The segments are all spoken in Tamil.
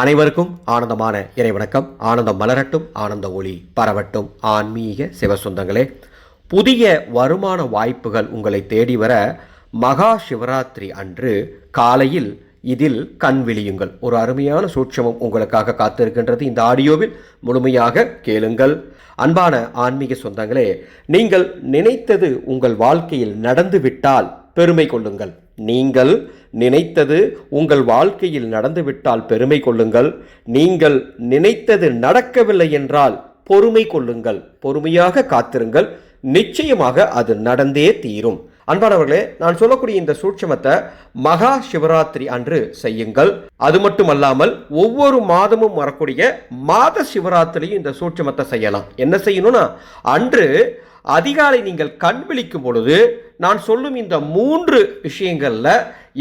அனைவருக்கும் ஆனந்தமான இறை வணக்கம் ஆனந்தம் மலரட்டும் ஆனந்த ஒளி பரவட்டும். ஆன்மீக சிவசுந்தங்களே புதிய வருமான வாய்ப்புகள் உங்களை தேடி வர மகா சிவராத்திரி அன்று காலையில் இதில் கண் விழியுங்கள். ஒரு அருமையான சூட்சமம் உங்களுக்காக காத்திருக்கின்றது. இந்த ஆடியோவில் முழுமையாக கேளுங்கள். அன்பான ஆன்மீக சொந்தங்களே நீங்கள் நினைத்தது உங்கள் வாழ்க்கையில் நடந்துவிட்டால் பெருமை கொள்ளுங்கள். நீங்கள் நினைத்தது உங்கள் வாழ்க்கையில் நடந்துவிட்டால் பெருமை கொள்ளுங்கள். நீங்கள் நினைத்தது நடக்கவில்லை என்றால் பொறுமை கொள்ளுங்கள். பொறுமையாக காத்திருங்கள். நிச்சயமாக அது நடந்தே தீரும். அன்பானவர்களே நான் சொல்லக்கூடிய இந்த சூட்சமத்தை மகா சிவராத்திரி அன்று செய்யுங்கள். அது மட்டுமல்லாமல் ஒவ்வொரு மாதமும் வரக்கூடிய மாத சிவராத்திரியும் இந்த சூட்சமத்தை செய்யலாம். என்ன செய்யணும்னா அன்று அதிகாலை நீங்கள் கண் விழிக்கும் பொழுது நான் சொல்லும் இந்த மூன்று விஷயங்களில்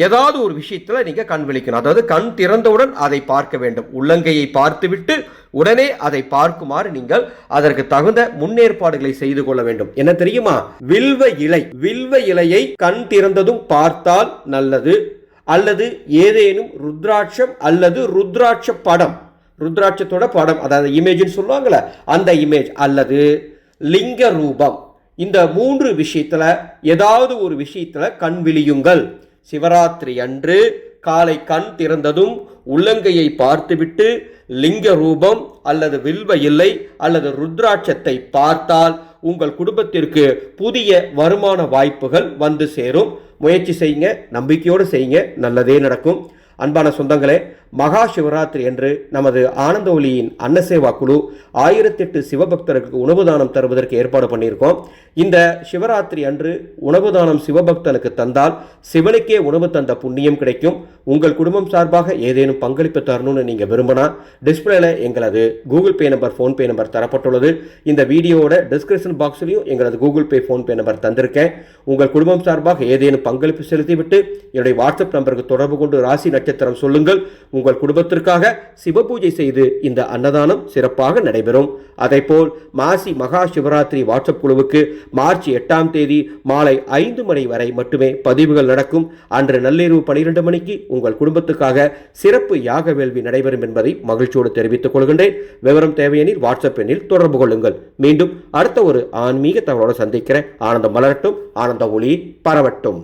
ஏதாவது ஒரு விஷயத்தில் நீங்கள் கண் விழிக்கணும். அதாவது கண் திறந்தவுடன் அதை பார்க்க வேண்டும். உள்ளங்கையை பார்த்துவிட்டு உடனே அதை பார்க்குமாறு நீங்கள் அதற்கு தகுந்த முன்னேற்பாடுகளை செய்து கொள்ள வேண்டும். என்ன தெரியுமா? வில்வ இலை. வில்வ இலையை கண் திறந்ததும் பார்த்தால் நல்லது. அல்லது ஏதேனும் ருத்ராட்சம் அல்லது ருத்ராட்ச படம். ருத்ராட்சத்தோட படம். அதாவது இமேஜ்னு சொல்லுவாங்கள்ல அந்த இமேஜ் அல்லது லிங்க ரூபம். இந்த மூன்று விஷயத்தில் ஏதாவது ஒரு விஷயத்தில் கண் விழியுங்கள். சிவராத்திரி அன்று காலை கண் திறந்ததும் உள்ளங்கையை பார்த்துவிட்டு லிங்க ரூபம் அல்லது வில்வ இல்லை அல்லது ருத்ராட்சத்தை பார்த்தால் உங்கள் குடும்பத்திற்கு புதிய வருமான வாய்ப்புகள் வந்து சேரும். முயற்சி செய்யுங்க நம்பிக்கையோடு செய்யுங்க நல்லதே நடக்கும். அன்பான சொந்தங்களே மகா சிவராத்திரி என்று நமது ஆனந்த ஒலியின் அன்னசேவா குழு ஆயிரத்தெட்டு சிவபக்தருக்கு உணவு தானம் தருவதற்கு ஏற்பாடு பண்ணியிருக்கோம். இந்த சிவராத்திரி அன்று உணவு தானம் சிவபக்தனுக்கு தந்தால் சிவனுக்கே உணவு தந்த புண்ணியம் கிடைக்கும். உங்கள் குடும்பம் சார்பாக ஏதேனும் பங்களிப்பு தரணும்னு நீங்கள் விரும்பினா டிஸ்பிளேல எங்களது Google Pay number PhonePe number தரப்பட்டுள்ளது. இந்த வீடியோவோட டிஸ்கிரிப்ஷன் பாக்ஸ்லையும் எங்களது கூகுள் பே ஃபோன்பே நம்பர் தந்திருக்கேன். உங்கள் குடும்பம் சார்பாக ஏதேனும் பங்களிப்பு செலுத்திவிட்டு என்னுடைய வாட்ஸ்அப் நம்பருக்கு தொடர்பு கொண்டு ராசி நட்சத்திரம் சொல்லுங்கள். உங்கள் குடும்பத்திற்காக சிவபூஜை செய்து இந்த அன்னதானம் சிறப்பாக நடைபெறும். அதேபோல் மாசி மகா சிவராத்திரி வாட்ஸ்அப் குழுவுக்கு மார்ச் எட்டாம் தேதி மாலை ஐந்து மணி வரை மட்டுமே பதிவுகள் நடக்கும். அன்று நள்ளிரவு பனிரெண்டு மணிக்கு உங்கள் குடும்பத்துக்காக சிறப்பு யாக வேள்வி நடைபெறும் என்பதை மகிழ்ச்சியோடு தெரிவித்துக் கொள்கின்றேன். விவரம் தேவையெனில் வாட்ஸ்அப் எண்ணில் தொடர்பு கொள்ளுங்கள். மீண்டும் அடுத்த ஒரு ஆன்மீக தகவலோடு சந்திக்கிறேன். ஆனந்தம் மலரட்டும். ஆனந்த ஒளி பரவட்டும்.